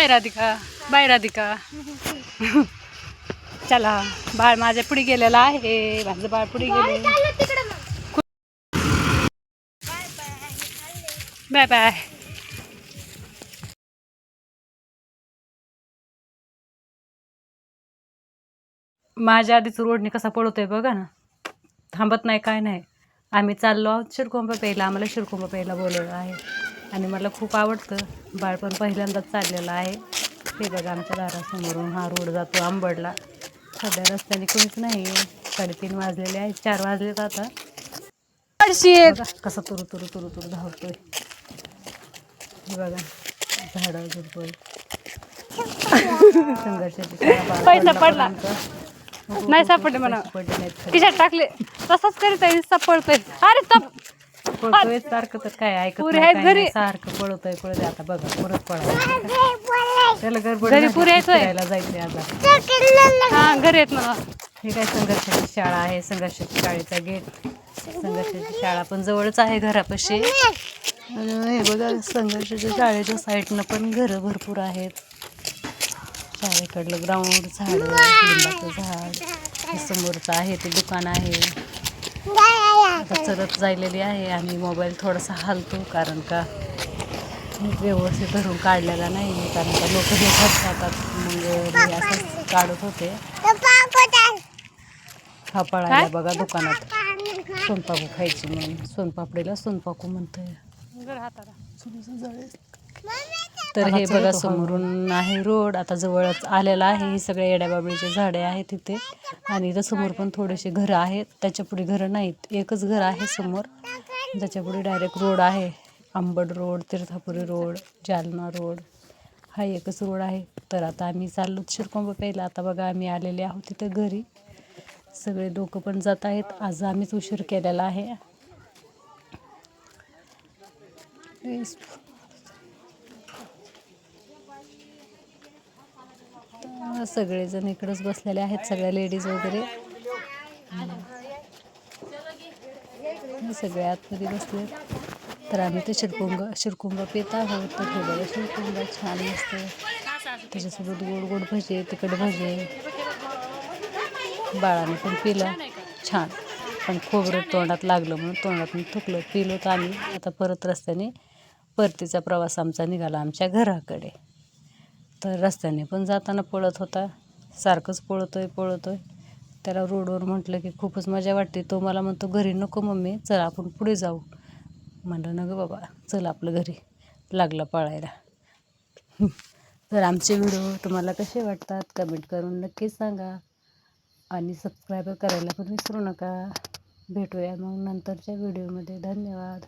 हाय Radhika bye Radhika. चला बाळ माझ्या पुढे गेलेला आहे. माझं बाळ पुढे गेले बाय बाय. माझ्या आधीच रोडने कसा पडतोय बघा ना. थांबत नाही काय नाही. आम्ही चाललो आहोत शिरकोंबा प्यायला. आम्हाला शिरकोंबा प्यायला बोलवलं आहे. आणि मला खूप आवडतं. बाळपण पहिल्यांदाच चाललेलं आहे. हे बघा आमच्या दारासमोरून हा रोड जातो आंबडला. सध्या रस्त्याने कोणीच नाही साडेतीन वाजलेले आहेत. चार वाजलेत आता. कसा तुरु तुरु तुरु तुरु धावतोय. हे बघा झाडं झुडपं हो, पडला. नाही सापडले नाहीत खाली. खिशात टाकले. तसाच करीत आहे. नुसता पळतोय. अरे तप. पळतोय सारखं तर काय ऐकत पुरी नाही, आहेत काय घरी. नाही, सारखं पळतोय पळतोय. आता बघा परत पळा त्याला गडबड घरी झाली, पुरी आहेत होय. फिरायला जायचंय आता हा घरी येत मला हे काय संघर्षाची शाळा आहे संघर्षाची शाळेचा गेट संघर्षाची शाळा पण जवळच आहे घरापाशी. आणि हे बघा संघर्षाच्या शाळेच्या साईडनं पण घरं भरपूर आहेत. शाळेकडलं ग्राउंड झाड लिंबाचं झाड. हे समोरचं आहे ते दुकान आहे. आता चलत जायलेली आहे आणि मोबाईल थोडासा हलतो कारण का व्यवस्थित धरून काढलेला नाही कारण का लोक देतात जातात मग मी असंच काढत होते. हा पळायला बघा दुकानात. सोनपाकू खायची म्हणून. सोनपापडीला सोनपाकू म्हणतोय. तर हे बघा समोरून आहे रोड आता जवळच आलेला आहे. ही सगळे येड्याबाबळीचे झाडे आहेत तिथे आणि इथं समोर पण थोडेसे घरं आहेत. त्याच्या पुढे घरं नाहीत. एकच घर आहे समोर. त्याच्या पुढे डायरेक्ट रोड आहे. Ambad road Tirthapuri road Jalna road. हा एकच रोड आहे. तर आता आम्ही चाललो शिरकोंबा प्यायला आता बघा आम्ही आलेले आहोत तिथं घरी. सगळे लोक पण जात आहेत. आज आम्हीच उशीर केलेला आहे. सगळेजण इकडंच बसलेले आहेत सगळ्या लेडीज वगैरे. सगळे आतमध्ये बसले तर आम्ही ते शिरकुंग शिरकुंबा पित आहोत. तर हे बघा शिरकुंबा छान असते त्याच्यासोबत गोड गोड भजे तिखट भजे बाळाने पण पिलं. छान. पण खोबरं तोंडात लागलं म्हणून तोंडातून थुकलं. पिलो तर आम्ही. आता परत रस्त्याने परतीचा प्रवास आमचा निघाला आमच्या घराकडे. तर रस्त्याने पण जाताना पळत होता. सारखंच पळतो आहे पळतो आहे त्याला रोडवर म्हटलं की खूपच मजा वाटते. तो मला म्हणतो घरी नको मम्मी चल आपण पुढे जाऊ. म्हणलं न गं बाबा चल आपलं घरी लागलं पळायला. तर आमचे व्हिडिओ तुम्हाला कसे वाटतात कमेंट करून नक्की सांगा. आणि सबस्क्राईब करायला पण विसरू नका. भेटूया मग नंतरच्या व्हिडिओमध्ये. धन्यवाद.